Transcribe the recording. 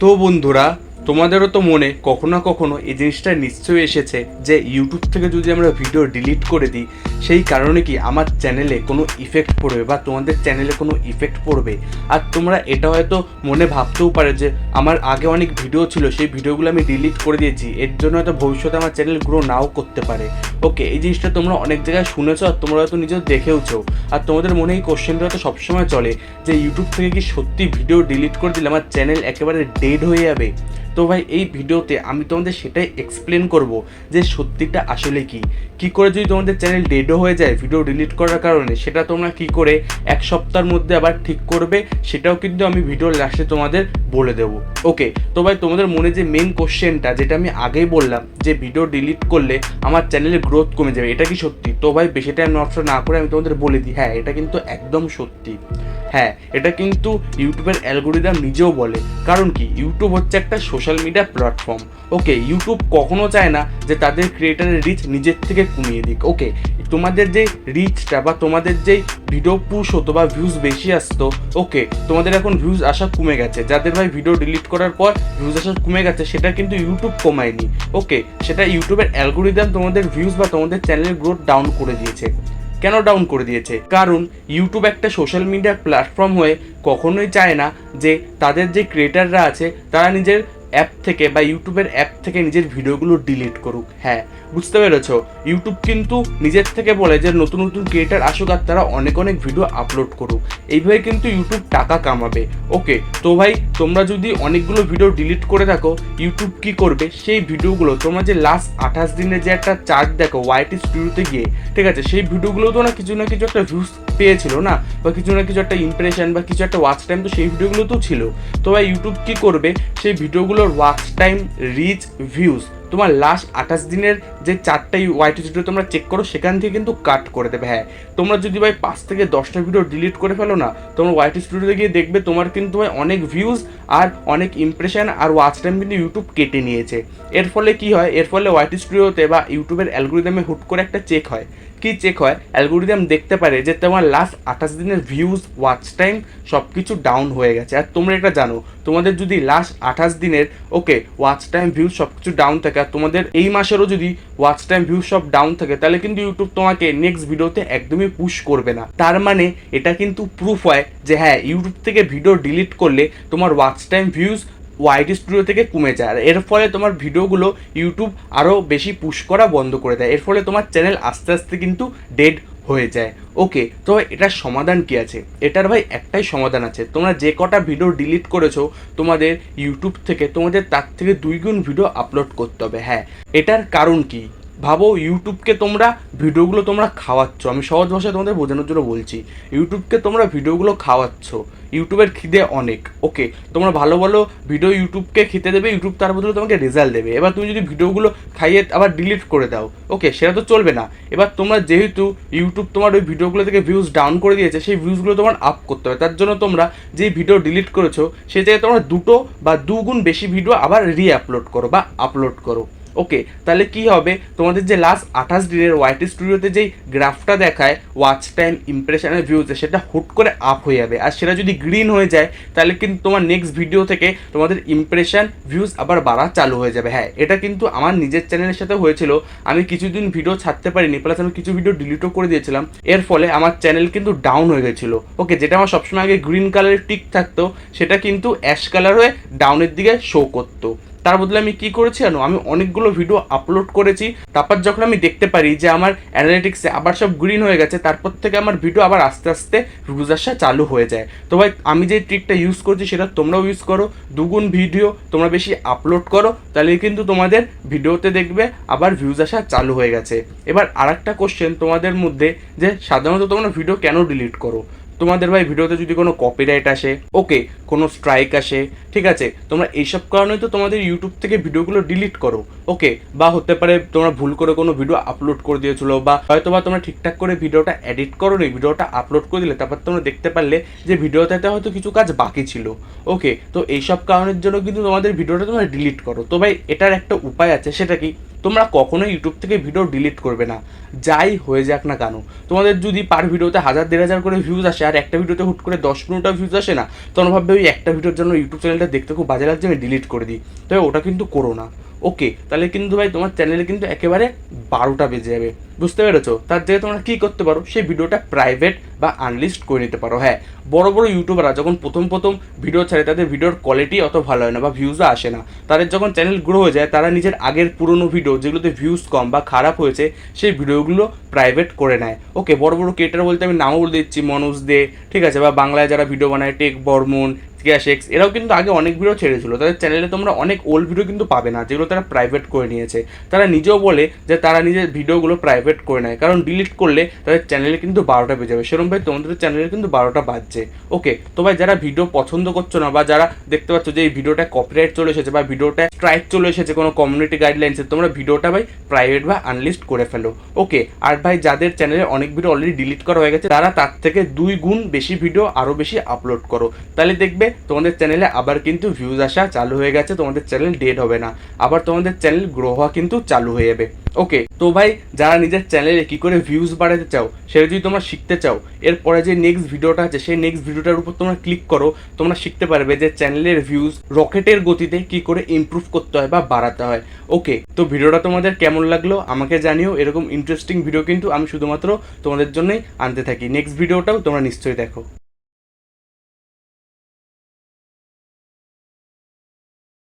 তো বন্ধুরা তোমাদেরও তো মনে কখনো না কখনো এই জিনিসটা নিশ্চয়ই এসেছে যে ইউটিউব থেকে যদি আমরা ভিডিও ডিলিট করে দিই, সেই কারণে কি আমার চ্যানেলে কোনো ইফেক্ট পড়বে বা তোমাদের চ্যানেলে কোনো ইফেক্ট পড়বে? আর তোমরা এটা হয়তো মনে ভাবতেও পারে যে আমার আগে অনেক ভিডিও ছিল, সেই ভিডিওগুলো আমি ডিলিট করে দিয়েছি। এর জন্য হয়তো ভবিষ্যতে আমার চ্যানেল গ্রো নাও করতে পারে। ওকে এই জিনিসটা তোমরা অনেক জায়গায় শুনেছো আর তোমরা হয়তো নিজেও দেখেওছো। আর তোমাদের মনে এই কোশ্চেনটা হয়তো সবসময় চলে যে ইউটিউব থেকে কি সত্যি ভিডিও ডিলিট করে দিলে আমার চ্যানেল একেবারে ডেড হয়ে যাবে? তো ভাই, এই ভিডিওতে আমি তোমাদের সেটাই এক্সপ্লেন করব যে সত্যিটা আসলে কি। কি করে যদি তোমাদের চ্যানেল ডেডও হয়ে যায় ভিডিও ডিলিট করার কারণে, সেটা তোমরা কি করে এক সপ্তাহের মধ্যে আবার ঠিক করবে, সেটাও কিন্তু আমি ভিডিওর লাস্টে তোমাদের বলে দেবো। ওকে তো ভাই, তোমাদের মনে যে মেন কোশ্চেনটা যেটা আমি আগেই বললাম, যে ভিডিও ডিলিট করলে আমার চ্যানেলের গ্রোথ কমে যাবে, এটা কি সত্যি? তো ভাই, বেশি টাইম নষ্ট না করে আমি তোমাদের বলে দিই। হ্যাঁ এটা কিন্তু একদম সত্যি। হ্যাঁ এটা কিন্তু ইউটিউবের অ্যালগোরিদম নিজেও বলে। কারণ কি? ইউটিউব হচ্ছে একটা social media platform okay YouTube কখনো চায় না যে তাদের ক্রিয়েটারের রিচ নিজের থেকে কমিয়ে দিক। ওকে তোমাদের যে রিচটা বা তোমাদের যেই ভিডিও পুশ হতো বা ভিউজ বেশি আসতো ওকে তোমাদের এখন ভিউজ আসা কমে গেছে। যাদের ভাই ভিডিও ডিলিট করার পর ভিউজ আসা কমে গেছে, সেটা কিন্তু ইউটিউব কমায়নি। ওকে সেটা ইউটিউবের অ্যালগোরিদম তোমাদের ভিউজ বা তোমাদের চ্যানেলের গ্রোথ ডাউন করে দিয়েছে। কেন ডাউন করে দিয়েছে? কারণ ইউটিউব একটা সোশ্যাল মিডিয়া প্ল্যাটফর্ম হয়ে কখনোই চায় না যে তাদের যে ক্রিয়েটাররা আছে, তারা নিজের অ্যাপ থেকে বা ইউটিউবের অ্যাপ থেকে নিজের ভিডিওগুলো ডিলিট করুক। হ্যাঁ বুঝতে পেরেছ? ইউটিউব কিন্তু নিজের থেকে বলে যে নতুন নতুন ক্রিয়েটার আসুক আর তারা অনেক অনেক ভিডিও আপলোড করুক। এইভাবে কিন্তু ইউটিউব টাকা কামাবে। ওকে তো ভাই, তোমরা যদি অনেকগুলো ভিডিও ডিলিট করে থাকো ইউটিউব কি করবে? সেই ভিডিওগুলো, তোমরা যে লাস্ট আঠাশ দিনের যে একটা চার্ট দেখো ওয়াইটি স্টুডিওতে গিয়ে, ঠিক আছে? সেই ভিডিওগুলো তো না কিছু না কিছু একটা ভিউজ পেয়েছিল, না? বা কিছু না কিছু একটা ইমপ্রেশন বা কিছু একটা ওয়াচ টাইম তো সেই ভিডিওগুলো তো ছিল। তো ভাই ইউটিউব কী করবে? সেই ভিডিওগুলোর ওয়াচ টাইম রিচ ভিউজ তোমার লাস্ট আঠাশ দিনের যে চারটা ওয়াইটি ভিডিও তোমরা চেক করো, সেখান থেকে কিন্তু কাট করে দেবে। হ্যাঁ তোমরা যদি ভাই পাঁচ থেকে দশটা ভিডিও ডিলিট করে ফেলো, না, তোমরা ওয়াইটি স্টুডিওতে গিয়ে দেখবে তোমার কিন্তু ভাই অনেক ভিউজ আর অনেক ইমপ্রেশন আর ওয়াচ টাইম কিন্তু ইউটিউব কেটে নিয়েছে। এর ফলে কি হয়? এর ফলে ওয়াইটি স্টুডিওতে বা ইউটিউবের অ্যালগোরিদমে হুট করে একটা চেক হয়। কি চেক হয়? অ্যালগোরিদম দেখতে পারে যে তোমার লাস্ট আঠাশ দিনের ভিউজ ওয়াচ টাইম সব কিছু ডাউন হয়ে গেছে। আর তোমরা এটা জানো, তোমাদের যদি লাস্ট আঠাশ দিনের ওকে ওয়াচ টাইম ভিউজ সব কিছু ডাউন থাকে, আর তোমাদের এই মাসেরও যদি ওয়াচ টাইম ভিউজ সব ডাউন থাকে, তাহলে কিন্তু ইউটিউব তোমাকে নেক্সট ভিডিওতে একদমই পুশ করবে না। তার মানে এটা কিন্তু প্রুফ হয় যে হ্যাঁ ইউটিউব থেকে ভিডিও ডিলিট করলে তোমার watch time views YT studio থেকে কমে যায়। আর এর ফলে তোমার ভিডিওগুলো ইউটিউব আরও বেশি পুশ করা বন্ধ করে দেয়। এর ফলে তোমার চ্যানেল আস্তে আস্তে কিন্তু ডেড হয়ে যায়। ওকে তো এটার সমাধান কি আছে? এটার ভাই একটাই সমাধান আছে। তোমরা যে কটা ভিডিও ডিলিট করেছ, তোমাদের ইউটিউব থেকে, তোমাদের তার থেকে দুই গুণ ভিডিও আপলোড করতে হবে। হ্যাঁ এটার কারণ কি? ভাবো ইউটিউবকে তোমরা ভিডিওগুলো তোমরা খাওয়াচ্ছ। আমি সহজ ভাষায় তোমাদের বোঝানোর জন্য বলছি, ইউটিউবকে তোমরা ভিডিওগুলো খাওয়াচ্ছ। ইউটিউবের খিদে অনেক। ওকে, তোমরা ভালো ভালো ভিডিও ইউটিউবকে খেতে দেবে, ইউটিউব তার বদলে তোমাকে রেজাল্ট দেবে। এবার তুমি যদি ভিডিওগুলো খাইয়ে আবার ডিলিট করে দাও, ওকে, সেটা তো চলবে না। এবার তোমরা যেহেতু ইউটিউব তোমার ওই ভিডিওগুলো থেকে ভিউজ ডাউন করে দিয়েছে, সেই ভিউজগুলো তোমার আপ করতে হবে। তার জন্য তোমরা যে ভিডিও ডিলিট করেছ সেই জায়গায় তোমরা দুটো বা দুগুণ বেশি ভিডিও আবার রি আপলোড করো বা আপলোড করো। ওকে তাহলে কি হবে? তোমাদের যে লাস্ট আঠাশ দিনের ওয়াইটি স্টুডিওতে যেই গ্রাফটা দেখায় ওয়াচ টাইম ইমপ্রেশনের ভিউজে সেটা হুট করে আপ হয়ে যাবে। আর সেটা যদি গ্রিন হয়ে যায়, তাহলে কিন্তু তোমার নেক্সট ভিডিও থেকে তোমাদের ইমপ্রেশন ভিউজ আবার বাড়া চালু হয়ে যাবে। হ্যাঁ এটা কিন্তু আমার নিজের চ্যানেলের সাথে হয়েছিল। আমি কিছুদিন ভিডিও ছাড়তে পারিনি প্লাস আমি কিছু ভিডিও ডিলিটও করে দিয়েছিলাম। এর ফলে আমার চ্যানেল কিন্তু ডাউন হয়ে গেছিল। ওকে যেটা আমার সবসময় আগে গ্রিন কালারের টিক থাকতো, সেটা কিন্তু অ্যাশ কালার হয়ে ডাউনের দিকে শো করতো। তার বদলে আমি কি করেছি জানো? আমি অনেকগুলো ভিডিও আপলোড করেছি। তারপর যখন আমি দেখতে পারি যে আমার অ্যানালিটিক্সে আবার সব গ্রিন হয়ে গেছে, তারপর থেকে আমার ভিডিও আবার আস্তে আস্তে ভিউজ আসা চালু হয়ে যায়। তো ভাই, আমি যে ট্রিকটা ইউজ করছি সেটা তোমরাও ইউজ করো। দুগুণ ভিডিও তোমরা বেশি আপলোড করো, তাহলে কিন্তু তোমাদের ভিডিওতে দেখবে আবার ভিউজ আসা চালু হয়ে গেছে। এবার আরেকটা কোশ্চেন তোমাদের মধ্যে যে সাধারণত তোমরা ভিডিও কেন ডিলিট করো? তোমাদের ভাই ভিডিওতে যদি কোনো কপিরাইট আসে ওকে কোনো স্ট্রাইক আসে, ঠিক আছে, তোমরা এইসব কারণে তো তোমাদের ইউটিউব থেকে ভিডিওগুলো ডিলিট করো ওকে বা হতে পারে তোমরা ভুল করে কোনো ভিডিও আপলোড করে দিয়েছিলো, বা হয়তো বা তোমরা ঠিকঠাক করে ভিডিওটা এডিট করো নি ভিডিওটা আপলোড করে দিলে, তারপর তোমরা দেখতে পারলে যে ভিডিওটাতে হয়তো কিছু কাজ বাকি ছিল ওকে তো এইসব কারণের জন্য কিন্তু তোমাদের ভিডিওটা তোমরা ডিলিট করো। তো ভাই, এটার একটা উপায় আছে, সেটা কি? তোমরা কখনোই ইউটিউব থেকে ভিডিও ডিলিট করবে না। যাই হয়ে যাক না কেন। তোমাদের যদি পার ভিডিওতে হাজার, দেড় হাজার করে ভিউজ আসে আর একটা ভিডিওতে হুট করে দশ, পনেরোটা ভিউজ আসে না, তখন ভাববে ওই একটা ভিডিওর জন্য ইউটিউব চ্যানেলটা দেখতে খুব বাজে লাগছে, আমি ডিলিট করে দিই। তবে ওটা কিন্তু করো না। ওকে তাহলে কিন্তু ভাই তোমার চ্যানেলে কিন্তু একেবারে বারোটা বেজে যাবে। বুঝতে পেরেছ? তার জায়গায় তোমরা কী করতে পারো? সেই ভিডিওটা প্রাইভেট বা আনলিস্ট করে নিতে পারো। হ্যাঁ বড় বড় ইউটিউবাররা যখন প্রথম প্রথম ভিডিও ছাড়ে, তাদের ভিডিওর কোয়ালিটি অত ভালো হয় না বা ভিউজও আসে না। তাদের যখন চ্যানেল গ্রো হয়ে যায়, তারা নিজের আগের পুরনো ভিডিও যেগুলোতে ভিউজ কম বা খারাপ হয়েছে, সেই ভিডিওগুলো প্রাইভেট করে নেয়। ওকে বড় বড় ক্রিয়েটার বলতে আমি নামও বলে দিচ্ছি, মনোজ দে, ঠিক আছে? বা বাংলায় যারা ভিডিও বানায় টেক বর্মন গ্যাস এক্স এরাও কিন্তু আগে অনেক ভিডিও ছেড়েছিল। তাদের চ্যানেলে তোমরা অনেক ওল্ড ভিডিও কিন্তু পাবে না, যেগুলো তারা প্রাইভেট করে নিয়েছে। তারা নিজেও বলে যে তারা নিজের ভিডিওগুলো প্রাইভেট করে নেয়, কারণ ডিলিট করলে তাদের চ্যানেলে কিন্তু বারোটা বেজে যাবে। সেরকম ভাই তোমাদের চ্যানেলে কিন্তু বারোটা বাজছে। ওকে তো ভাই যারা ভিডিও পছন্দ করছ না বা যারা দেখতে পাচ্ছ যে এই ভিডিওটা কপিরাইট চলে এসেছে বা ভিডিওটা স্ট্রাইক চলে এসেছে কোনো কমিউনিটি গাইডলাইন্সে তোমরা ভিডিওটা ভাই প্রাইভেট বা আনলিস্ট করে ফেলো। ওকে আর ভাই যাদের চ্যানেলে অনেক ভিডিও অলরেডি ডিলিট করা হয়ে গেছে, তারা তার থেকে দুই গুণ বেশি ভিডিও আরও বেশি আপলোড করো। তাহলে দেখবে তোমাদের চ্যানেলে আবার কিন্তু ভিউজ আসা চালু হয়ে গেছে, তোমাদের চ্যানেল ডেড হবে না। আবার তোমাদের চ্যানেল গ্রো হওয়া কিন্তু চালু হয়ে যাবে। ওকে তো ভাই, যারা নিজের চ্যানেলে কি করে ভিউজ বাড়াতে চাও, সেটা যদি তোমরা শিখতে চাও, এরপরে যে নেক্সট ভিডিওটা আছে, সেই নেক্সট ভিডিওটার উপর তোমরা ক্লিক করো, তোমরা শিখতে পারবে যে চ্যানেলের ভিউজ রকেটের গতিতে কি করে ইমপ্রুভ করতে হয় বা বাড়াতে হয়। ওকে তো ভিডিওটা তোমাদের কেমন লাগল, আমাকে জানিও, এরকম ইন্টারেস্টিং ভিডিও কিন্তু আমি শুধুমাত্র তোমাদের জন্যই আনতে থাকি। নেক্সট ভিডিওটাও তোমরা নিশ্চয়ই দেখো।